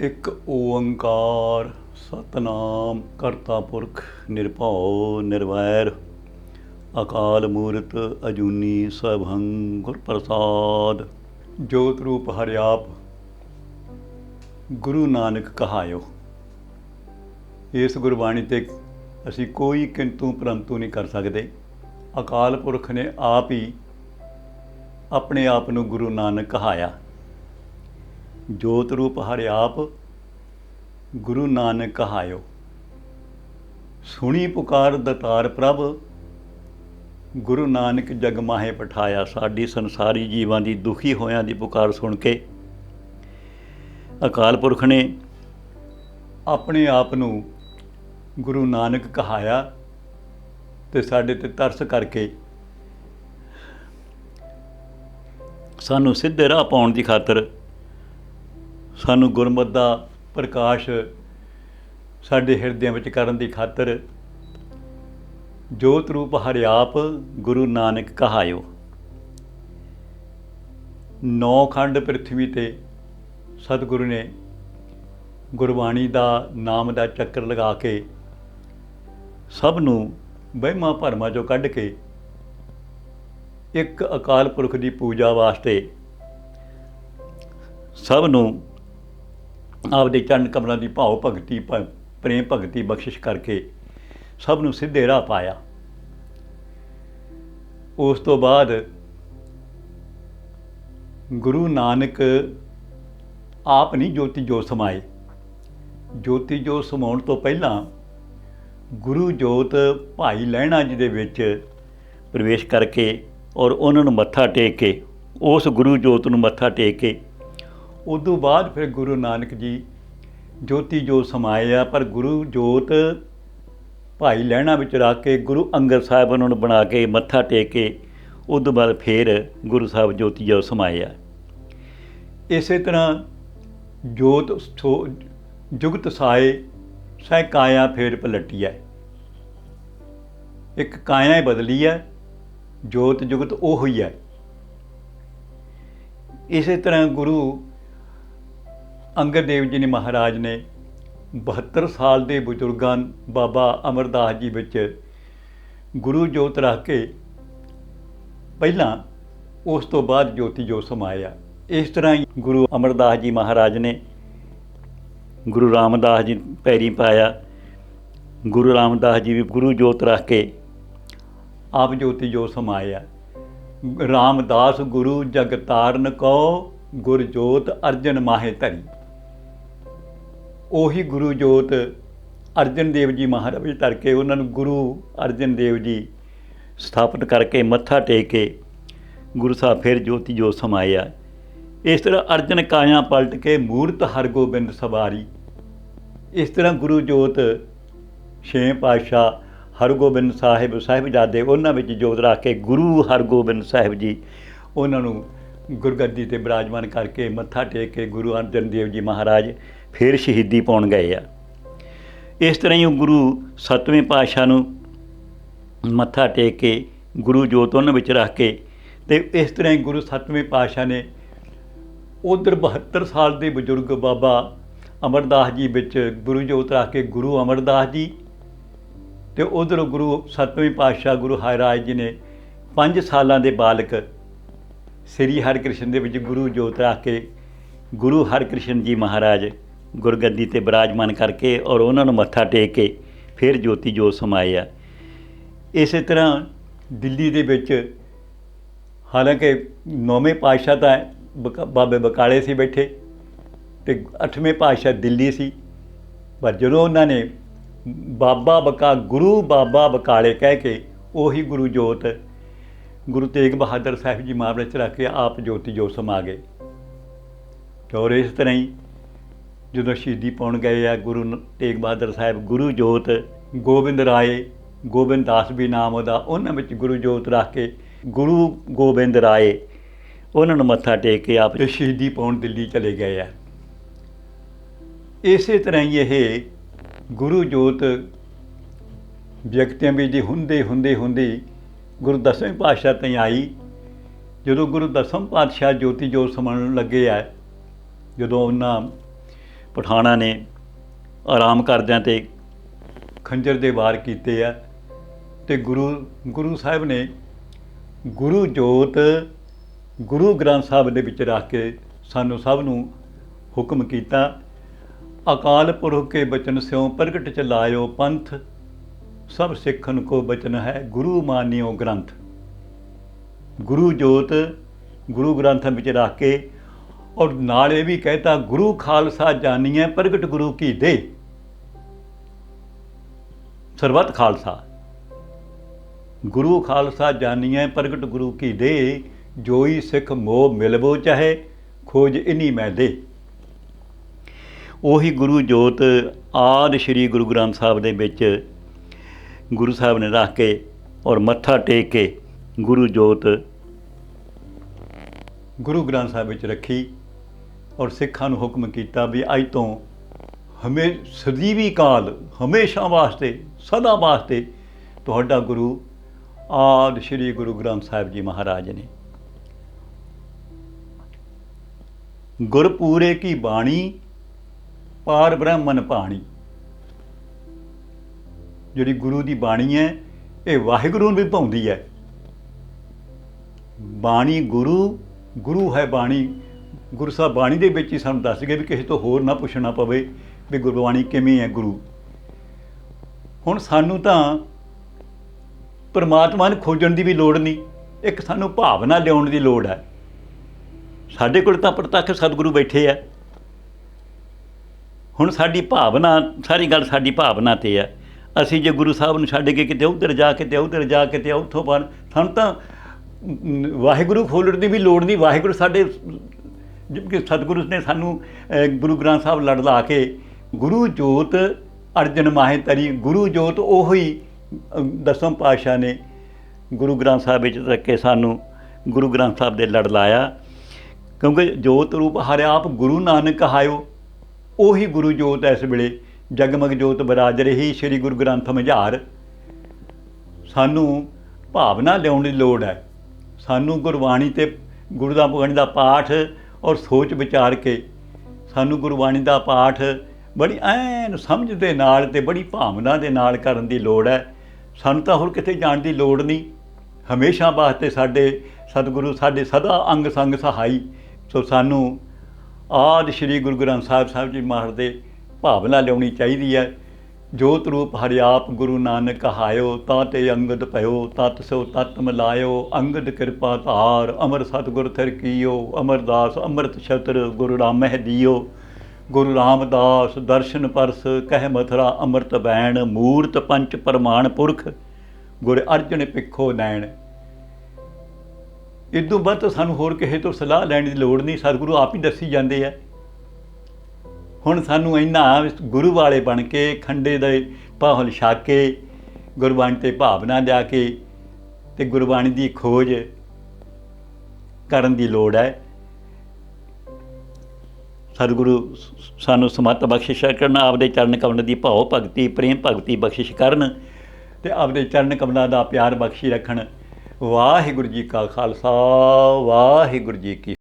ਇੱਕ ਓੰਕਾਰ ਸਤਨਾਮ ਕਰਤਾ ਪੁਰਖ ਨਿਰਭਉ ਨਿਰਵੈਰ, ਅਕਾਲ ਮੂਰਤ ਅਜੂਨੀ ਸਭੰ ਗੁਰ ਪ੍ਰਸਾਦ। ਜੋਤ ਰੂਪ ਹਰਿਆਪ ਗੁਰੂ ਨਾਨਕ ਕਹਾਇਓ। ਇਸ ਗੁਰਬਾਣੀ ਤੇ ਅਸੀਂ ਕੋਈ ਕਿੰਤੂ ਪਰੰਤੂ ਨਹੀਂ ਕਰ ਸਕਦੇ। ਅਕਾਲ ਪੁਰਖ ਨੇ ਆਪ ਹੀ ਆਪਣੇ ਆਪ ਨੂੰ ਗੁਰੂ ਨਾਨਕ ਕਹਾਇਆ। ਜੋਤ ਰੂਪ ਹਰਿ ਆਪ ਗੁਰੂ ਨਾਨਕ ਕਹਾਇਓ। ਸੁਣੀ ਪੁਕਾਰ ਦਤਾਰ ਪ੍ਰਭ, ਗੁਰੂ ਨਾਨਕ ਜਗ ਮਾਹੇ ਪਠਾਇਆ। ਸਾਡੀ ਸੰਸਾਰੀ ਜੀਵਾਂ ਦੀ ਦੁਖੀ ਹੋਇਆਂ ਦੀ ਪੁਕਾਰ ਸੁਣ ਕੇ ਅਕਾਲ ਪੁਰਖ ਨੇ ਆਪਣੇ ਆਪ ਨੂੰ ਗੁਰੂ ਨਾਨਕ ਕਹਾਇਆ ਤੇ ਸਾਡੇ ਤੇ ਤਰਸ ਕਰਕੇ ਸਾਨੂੰ ਸਿੱਧੇ ਰਾਹ ਪਾਉਣ ਦੀ ਖਾਤਰ ਸਾਨੂੰ ਗੁਰਮਤ ਦਾ ਪ੍ਰਕਾਸ਼ ਸਾਡੇ ਹਿਰਦਿਆਂ ਵਿੱਚ ਕਰਨ ਦੀ ਖਾਤਰ ਜੋਤ ਰੂਪ ਹਰਿਆਪ ਗੁਰੂ ਨਾਨਕ ਕਹਾਇਓ। ਨੌ ਖੰਡ ਪ੍ਰithvi ਤੇ ਸਤਿਗੁਰੂ ਨੇ ਗੁਰਬਾਣੀ ਦਾ ਨਾਮ ਦਾ ਚੱਕਰ ਲਗਾ ਕੇ ਸਭ ਨੂੰ ਵਹਿਮਾਂ ਭਰਮਾਂ ਚੋਂ ਕੱਢ ਕੇ ਇੱਕ ਅਕਾਲ ਪੁਰਖ ਦੀ ਪੂਜਾ ਵਾਸਤੇ ਸਭ ਨੂੰ ਆਪਦੇ ਚਰਨ ਕਮਲਾਂ ਦੀ ਭਾਵ ਭਗਤੀ, ਭ- ਪ੍ਰੇਮ ਭਗਤੀ ਬਖਸ਼ਿਸ਼ ਕਰਕੇ ਸਭ ਨੂੰ ਸਿੱਧੇ ਰਾਹ ਪਾਇਆ। ਉਸ ਤੋਂ ਬਾਅਦ ਗੁਰੂ ਨਾਨਕ ਆਪ ਨਹੀਂ ਜੋਤੀ ਜੋਤ ਸਮਾਏ। ਜੋਤੀ ਜੋਤ ਸਮਾਉਣ ਤੋਂ ਪਹਿਲਾਂ ਗੁਰੂ ਜੋਤ ਭਾਈ ਲਹਿਣਾ ਜੀ ਦੇ ਵਿੱਚ ਪ੍ਰਵੇਸ਼ ਕਰਕੇ ਔਰ ਉਹਨਾਂ ਨੂੰ ਮੱਥਾ ਟੇਕ ਕੇ, ਉਸ ਗੁਰੂ ਜੋਤ ਨੂੰ ਮੱਥਾ ਟੇਕ ਕੇ ਉਦੋਂ ਬਾਅਦ ਫਿਰ ਗੁਰੂ ਨਾਨਕ ਜੀ ਜੋਤੀ ਜੋ ਸਮਾਏ ਆ, ਪਰ ਗੁਰੂ ਜੋਤ ਭਾਈ ਲਹਿਣਾ ਵਿੱਚ ਰੱਖ ਕੇ ਗੁਰੂ ਅੰਗਦ ਸਾਹਿਬ ਉਹਨਾਂ ਨੂੰ ਬਣਾ ਕੇ ਮੱਥਾ ਟੇਕ ਕੇ ਉਦੋਂ ਬਾਅਦ ਫਿਰ ਗੁਰੂ ਸਾਹਿਬ ਜੋਤੀ ਜੋ ਸਮਾਏ ਆ। ਇਸੇ ਤਰ੍ਹਾਂ ਜੋਤ ਸੋ- ਜੁਗਤ ਸਾਏ, ਸਹਿ ਕਾਇਆ ਫੇਰ ਪਲਟੀ ਹੈ ਇੱਕ ਕਾਇਆ ਹੀ ਬਦਲੀ ਹੈ ਜੋਤ ਜੁਗਤ ਉਹ ਹੋਈ ਹੈ ਇਸੇ ਤਰ੍ਹਾਂ ਗੁਰੂ ਅੰਗਦ ਦੇਵ ਜੀ ਨੇ ਮਹਾਰਾਜ ਨੇ 72 ਸਾਲ ਦੇ ਬਜ਼ੁਰਗਾਂ ਬਾਬਾ ਅਮਰਦਾਸ ਜੀ ਵਿੱਚ ਗੁਰੂ ਜੋਤ ਰੱਖ ਕੇ ਪਹਿਲਾਂ ਉਸ ਤੋਂ ਬਾਅਦ ਜੋਤੀ ਜੋ ਸਮਾਇਆ। ਇਸ ਤਰ੍ਹਾਂ ਹੀ ਗੁਰੂ ਅਮਰਦਾਸ ਜੀ ਮਹਾਰਾਜ ਨੇ ਗੁਰੂ ਰਾਮਦਾਸ ਜੀ ਪੈਰੀ ਪਾਇਆ। ਗੁਰੂ ਰਾਮਦਾਸ ਜੀ ਵੀ ਗੁਰੂ ਜੋਤ ਰੱਖ ਕੇ ਆਪ ਜੋਤੀ ਜੋ ਸਮਾਇਆ। ਰਾਮਦਾਸ ਗੁਰੂ ਜਗਤਾਰਨ ਕੋ ਗੁਰ ਅਰਜਨ ਮਾਹੇ ਧਰੀ। ਉਹੀ ਗੁਰੂ ਜੋਤ ਅਰਜਨ ਦੇਵ ਜੀ ਮਹਾਰਾਜ ਵਿੱਚ ਧਰ ਕੇ ਉਹਨਾਂ ਨੂੰ ਗੁਰੂ ਅਰਜਨ ਦੇਵ ਜੀ ਸਥਾਪਿਤ ਕਰਕੇ ਮੱਥਾ ਟੇਕ ਕੇ ਗੁਰੂ ਸਾਹਿਬ ਫਿਰ ਜੋਤੀ ਜੋ ਸਮਾਇਆ। ਇਸ ਤਰ੍ਹਾਂ ਅਰਜਨ ਕਾਇਆ ਪਲਟ ਕੇ ਮੂਰਤ ਹਰਗੋਬਿੰਦ ਸਵਾਰੀ। ਇਸ ਤਰ੍ਹਾਂ ਗੁਰੂ ਜੋਤ ਛੇ ਪਾਤਸ਼ਾਹ, ਹਰਗੋਬਿੰਦ ਸਾਹਿਬ, ਸਾਹਿਬਜ਼ਾਦੇ ਉਹਨਾਂ ਵਿੱਚ ਜੋਤ ਰੱਖ ਕੇ ਗੁਰੂ ਹਰਗੋਬਿੰਦ ਸਾਹਿਬ ਜੀ ਉਹਨਾਂ ਨੂੰ ਗੁਰਗੱਦੀ ਤੇ ਬਿਰਾਜਮਾਨ ਕਰਕੇ ਮੱਥਾ ਟੇਕ ਕੇ ਗੁਰੂ ਅਰਜਨ ਦੇਵ ਜੀ ਮਹਾਰਾਜ ਫਿਰ ਸ਼ਹੀਦੀ ਪਾਉਣ ਗਏ ਆ। ਇਸ ਤਰ੍ਹਾਂ ਹੀ ਉਹ ਗੁਰੂ ਸਤਵੇਂ ਪਾਤਸ਼ਾਹ ਨੂੰ ਮੱਥਾ ਟੇਕ ਕੇ ਗੁਰੂ ਜੋਤ ਉਹਨਾਂ ਵਿੱਚ ਰੱਖ ਕੇ ਤੇ ਇਸ ਤਰ੍ਹਾਂ ਹੀ ਗੁਰੂ ਸਤਵੇਂ ਪਾਤਸ਼ਾਹ ਨੇ ਉਧਰ 72 ਸਾਲ ਦੇ ਬਜ਼ੁਰਗ ਬਾਬਾ ਅਮਰਦਾਸ ਜੀ ਵਿੱਚ ਗੁਰੂ ਜੋਤ ਰੱਖ ਕੇ ਗੁਰੂ ਅਮਰਦਾਸ ਜੀ ਤੇ ਉਧਰ ਗੁਰੂ ਸਤਵੇਂ ਪਾਤਸ਼ਾਹ ਗੁਰੂ ਹਰਿਰਾਜ ਜੀ ਨੇ 5 ਸਾਲਾਂ ਦੇ ਬਾਲਕ ਸ੍ਰੀ ਹਰਿਕ੍ਰਿਸ਼ਨ ਦੇ ਵਿੱਚ ਗੁਰੂ ਜੋਤ ਰੱਖ ਕੇ ਗੁਰੂ ਹਰਿਕ੍ਰਿਸ਼ਨ ਜੀ ਮਹਾਰਾਜ ਗੁਰਗੱਦੀ ਤੇ ਬਿਰਾਜਮਾਨ ਕਰਕੇ ਔਰ ਉਹਨਾਂ ਨੂੰ ਮੱਥਾ ਟੇਕ ਕੇ ਫਿਰ ਜੋਤੀ ਜੋਤ ਸਮਾਏ ਆ। ਇਸੇ ਤਰ੍ਹਾਂ ਦਿੱਲੀ ਦੇ ਵਿੱਚ ਹਾਲਾਂਕਿ ਨੌਵੇਂ ਪਾਤਸ਼ਾਹ ਤਾਂ ਬਕ- ਬਾਬੇ ਬਕਾਲੇ ਸੀ ਬੈਠੇ ਤੇ ਅੱਠਵੇਂ ਪਾਤਸ਼ਾਹ ਦਿੱਲੀ ਸੀ। ਪਰ ਜਦੋਂ ਉਹਨਾਂ ਨੇ ਬਾਬਾ ਬਕਾ, ਗੁਰੂ ਬਾਬਾ ਬਕਾਲੇ ਕਹਿ ਕੇ ਉਹੀ ਗੁਰੂ ਜੋਤ ਗੁਰੂ ਤੇਗ ਬਹਾਦਰ ਸਾਹਿਬ ਜੀ ਮਹਾਰਾਜ ਚ ਰੱਖ ਕੇ ਆਪ ਜੋਤੀ ਜੋਤ ਸਮਾ ਗਏ। ਔਰ ਇਸ ਤਰ੍ਹਾਂ ਹੀ ਜਦੋਂ ਸ਼ਹੀਦੀ ਪਾਉਣ ਗਏ ਆ ਗੁਰੂ ਨ- ਤੇਗ ਬਹਾਦਰ ਸਾਹਿਬ, ਗੁਰੂ ਜੋਤ ਗੋਬਿੰਦ ਰਾਏ, ਗੋਬਿੰਦ ਦਾਸ ਵੀ ਨਾਮ ਉਹਦਾ, ਉਹਨਾਂ ਵਿੱਚ ਗੁਰੂ ਜੋਤ ਰੱਖ ਕੇ ਗੁਰੂ ਗੋਬਿੰਦ ਰਾਏ, ਉਹਨਾਂ ਨੂੰ ਮੱਥਾ ਟੇਕ ਕੇ ਆਪ ਸ਼ਹੀਦੀ ਪਾਉਣ ਦਿੱਲੀ ਚਲੇ ਗਏ ਆ। ਇਸੇ ਤਰ੍ਹਾਂ ਹੀ ਇਹ ਗੁਰੂ ਜੋਤ ਵਿਅਕਤੀਆਂ ਵੀ ਦੀ ਹੁੰਦੇ ਹੁੰਦੇ ਹੁੰਦੇ ਗੁਰੂ ਦਸਵੇਂ ਪਾਤਸ਼ਾਹ ਤਾਈਂ ਆਈ, ਜਦੋਂ ਗੁਰੂ ਦਸਮ ਪਾਤਸ਼ਾਹ ਜੋਤੀ ਜੋਤ ਸਮਣ ਲੱਗੇ ਆ, ਜਦੋਂ ਉਹਨਾਂ ਪਠਾਣਾ ਨੇ ਆਰਾਮ ਕਰਦਿਆਂ ਤੇ ਖੰਜਰ ਦੇ ਵਾਰ ਕੀਤੇ ਆ ਤੇ ਗੁਰੂ ਗੁਰੂ ਸਾਹਿਬ ਨੇ ਗੁਰੂ ਜੋਤ, ਗੁਰੂ ਗ੍ਰੰਥ ਸਾਹਿਬ ਦੇ ਵਿੱਚ ਰੱਖ ਕੇ ਸਾਨੂੰ ਸਭ ਨੂੰ ਹੁਕਮ ਕੀਤਾ, ਅਕਾਲ ਪੁਰਖ ਕੇ ਬਚਨ ਸਿਉ ਪ੍ਰਗਟ ਚ ਲਾਇਓ ਪੰਥ, ਸਭ ਸਿੱਖਨ ਕੋ ਬਚਨ ਹੈ ਗੁਰੂ ਮਾਨਿਓ ਗ੍ਰੰਥ। ਗੁਰੂ ਜੋਤ, ਗੁਰੂ ਗ੍ਰੰਥਾਂ ਵਿੱਚ ਰੱਖ ਕੇ ਔਰ ਨਾਲ ਇਹ ਵੀ ਕਹਿਤਾ, ਗੁਰੂ ਖਾਲਸਾ ਜਾਣੀਐ, ਪ੍ਰਗਟ ਗੁਰੂ ਕੀ ਦੇ। ਸਰਬੱਤ ਖਾਲਸਾ। ਗੁਰੂ ਖਾਲਸਾ ਜਾਣੀਐ, ਪ੍ਰਗਟ ਗੁਰੂ ਕੀ ਦੇ। ਜੋਈ ਸਿੱਖ ਮੋਹ ਮਿਲਵੋ ਚਾਹੇ, ਖੋਜ ਇਨੀ ਮੈਂ ਦੇ। ਉਹੀ ਗੁਰੂ ਜੋਤ ਆਦ ਸ੍ਰੀ ਗੁਰੂ ਗ੍ਰੰਥ ਸਾਹਿਬ ਦੇ ਵਿੱਚ ਗੁਰੂ ਸਾਹਿਬ ਨੇ ਰੱਖ ਕੇ ਔਰ ਮੱਥਾ ਟੇਕ ਕੇ ਗੁਰੂ ਜੋਤ ਗੁਰੂ ਗ੍ਰੰਥ ਸਾਹਿਬ ਵਿੱਚ ਰੱਖੀ। ਔਰ ਸਿੱਖਾਂ ਨੂੰ ਹੁਕਮ ਕੀਤਾ ਵੀ ਅੱਜ ਤੋਂ ਹਮੇ, ਸਦੀਵੀ ਕਾਲ ਹਮੇਸ਼ਾ ਵਾਸਤੇ, ਸਦਾ ਵਾਸਤੇ ਤੁਹਾਡਾ ਗੁਰੂ ਆਦ ਸ੍ਰੀ ਗੁਰੂ ਗ੍ਰੰਥ ਸਾਹਿਬ ਜੀ ਮਹਾਰਾਜ ਨੇ। ਗੁਰਪੂਰੇ ਕੀ ਬਾਣੀ, ਪਾਰ ਬ੍ਰਹਮਨ ਪਾਣੀ। ਜਿਹੜੀ ਗੁਰੂ ਦੀ ਬਾਣੀ ਹੈ, ਇਹ ਵਾਹਿਗੁਰੂ ਨੂੰ ਵੀ ਭਾਉਂਦੀ ਹੈ। ਬਾਣੀ ਗੁਰੂ ਗੁਰੂ ਹੈ ਬਾਣੀ। ਗੁਰੂ ਸਾਹਿਬ ਬਾਣੀ ਦੇ ਵਿੱਚ ਹੀ ਸਾਨੂੰ ਦੱਸ ਗਏ ਵੀ ਕਿਸੇ ਤੋਂ ਹੋਰ ਨਾ ਪੁੱਛਣਾ ਪਵੇ ਵੀ ਗੁਰਬਾਣੀ ਕਿਵੇਂ ਹੈ ਗੁਰੂ। ਹੁਣ ਸਾਨੂੰ ਤਾਂ ਪਰਮਾਤਮਾ ਨੂੰ ਖੋਜਣ ਦੀ ਵੀ ਲੋੜ ਨਹੀਂ, ਇੱਕ ਸਾਨੂੰ ਭਾਵਨਾ ਲਿਆਉਣ ਦੀ ਲੋੜ ਹੈ। ਸਾਡੇ ਕੋਲ ਤਾਂ ਪ੍ਰਤੱਖ ਸਤਿਗੁਰੂ ਬੈਠੇ ਆ। ਹੁਣ ਸਾਡੀ ਭਾਵਨਾ, ਸਾਰੀ ਗੱਲ ਸਾਡੀ ਭਾਵਨਾ ਤੇ ਹੈ ਅਸੀਂ ਜੇ ਗੁਰੂ ਸਾਹਿਬ ਨੂੰ ਛੱਡ ਕੇ ਕਿਤੇ ਉਧਰ ਜਾ ਕੇ ਤੇ ਉਧਰ ਜਾ ਕੇ ਤੇ ਉੱਥੋਂ ਬਣ ਸਾਨੂੰ ਤਾਂ ਵਾਹਿਗੁਰੂ ਖੋਲਣ ਦੀ ਵੀ ਲੋੜ ਨਹੀਂ, ਵਾਹਿਗੁਰੂ ਸਾਡੇ ਜਿਵੇਂ ਸਤਿਗੁਰੂ ਨੇ ਸਾਨੂੰ ਗੁਰੂ ਗ੍ਰੰਥ ਸਾਹਿਬ ਲੜ ਲਾ ਕੇ ਗੁਰੂ ਜੋਤ ਅਰਜਨ ਮਾਹੇ ਤਰੀ, ਗੁਰੂ ਜੋਤ ਉਹੀ ਦਸਮ ਪਾਤਸ਼ਾਹ ਨੇ ਗੁਰੂ ਗ੍ਰੰਥ ਸਾਹਿਬ ਵਿੱਚ ਰੱਖ ਕੇ ਸਾਨੂੰ, ਗੁਰੂ ਗ੍ਰੰਥ ਸਾਹਿਬ ਦੇ ਲੜ ਲਾਇਆ। ਕਿਉਂਕਿ ਜੋਤ ਰੂਪ ਹਰਿ ਆਪ ਗੁਰੂ ਨਾਨਕ ਕਹਾਇਓ ਉਹੀ ਗੁਰੂ ਜੋਤ ਇਸ ਵੇਲੇ, ਜਗਮਗ ਜੋਤ ਬਰਾਜ ਰਹੀ ਸ੍ਰੀ ਗੁਰੂ ਗ੍ਰੰਥ ਮਝਾਰ। ਸਾਨੂੰ ਭਾਵਨਾ ਲਿਆਉਣ ਦੀ ਲੋੜ ਹੈ। ਸਾਨੂੰ ਗੁਰਬਾਣੀ ਤੇ ਗੁਰੂ ਦਾ ਬਾਣੀ ਦਾ ਪਾਠ ਔਰ ਸੋਚ ਵਿਚਾਰ ਕੇ ਸਾਨੂੰ ਗੁਰਬਾਣੀ ਦਾ ਪਾਠ ਬੜੀ ਐਨ ਸਮਝ ਦੇ ਨਾਲ ਤੇ ਬੜੀ ਭਾਵਨਾ ਦੇ ਨਾਲ ਕਰਨ ਦੀ ਲੋੜ ਹੈ। ਸਾਨੂੰ ਤਾਂ ਹੋਰ ਕਿਤੇ ਜਾਣ ਦੀ ਲੋੜ ਨਹੀਂ। ਹਮੇਸ਼ਾ ਵਾਸਤੇ ਸਾਡੇ ਸਤਿਗੁਰੂ ਸਾਡੇ ਸਦਾ ਅੰਗ ਸੰਗ ਸਹਾਈ। ਸੋ ਸਾਨੂੰ ਆਦ ਸ੍ਰੀ ਗੁਰੂ ਗ੍ਰੰਥ ਸਾਹਿਬ ਸਾਹਿਬ ਜੀ ਮਹਾਰਾਜ ਦੇ ਭਾਵਨਾ ਲਿਆਉਣੀ ਚਾਹੀਦੀ ਹੈ। ਜੋਤ ਰੂਪ ਹਰਿਆਪ ਗੁਰੂ ਨਾਨਕ ਕਹਾਇਓ ਤਾਂ ਤੇ ਅੰਗਦ ਭਇਓ, ਤਤ ਸੋ ਤਤ ਮਿਲਾਇਓ, ਅੰਗਦ ਕਿਰਪਾ ਧਾਰ, ਅਮਰ ਸਤਿਗੁਰ ਥਿਰ ਕੀਓ, ਅਮਰਦਾਸ ਅੰਮ੍ਰਿਤ ਛਤਰ ਗੁਰੂ ਰਾਮਹਿ ਦਿਓ। ਗੁਰੂ ਰਾਮਦਾਸ ਦਰਸ਼ਨ ਪਰਸ, ਕਹਿ ਮਥੁਰਾ ਅੰਮ੍ਰਿਤ ਬੈਣ, ਮੂਰਤ ਪੰਚ ਪ੍ਰਮਾਣ ਪੁਰਖ, ਗੁਰ ਅਰਜਨ ਪਿੱਖੋ ਨੈਣ। ਇਦੋਂ ਬਾਅਦ ਸਾਨੂੰ ਹੋਰ ਕਿਸੇ ਤੋਂ ਸਲਾਹ ਲੈਣ ਦੀ ਲੋੜ ਨਹੀਂ, ਸਤਿਗੁਰੂ ਆਪ ਹੀ ਦੱਸੀ ਜਾਂਦੇ ਆ। ਹੁਣ ਸਾਨੂੰ ਇੰਨਾ ਗੁਰੂ ਵਾਲੇ ਬਣ ਕੇ, ਖੰਡੇ ਦੇ ਪਾਹਲ ਛਕ ਕੇ ਗੁਰਬਾਣੀ ਤੇ ਭਾਵਨਾ ਲਿਆ ਕੇ ਤੇ ਗੁਰਬਾਣੀ ਦੀ ਖੋਜ ਕਰਨ ਦੀ ਲੋੜ ਹੈ। ਸਤਿਗੁਰੂ ਸਾਨੂੰ ਸਮਤ ਬਖਸ਼ਿਸ਼ ਕਰਨ, ਆਪਦੇ ਚਰਨ ਕਮਲ ਦੀ ਭਾਉ ਭਗਤੀ, ਪ੍ਰੇਮ ਭਗਤੀ ਬਖਸ਼ਿਸ਼ ਕਰਨ ਤੇ ਆਪਦੇ ਚਰਨ ਕਮਲਾਂ ਦਾ ਪਿਆਰ ਬਖਸ਼ੀ ਰੱਖਣ। ਵਾਹਿਗੁਰੂ ਜੀ ਕਾ ਖਾਲਸਾ, ਵਾਹਿਗੁਰੂ ਜੀ ਕੀ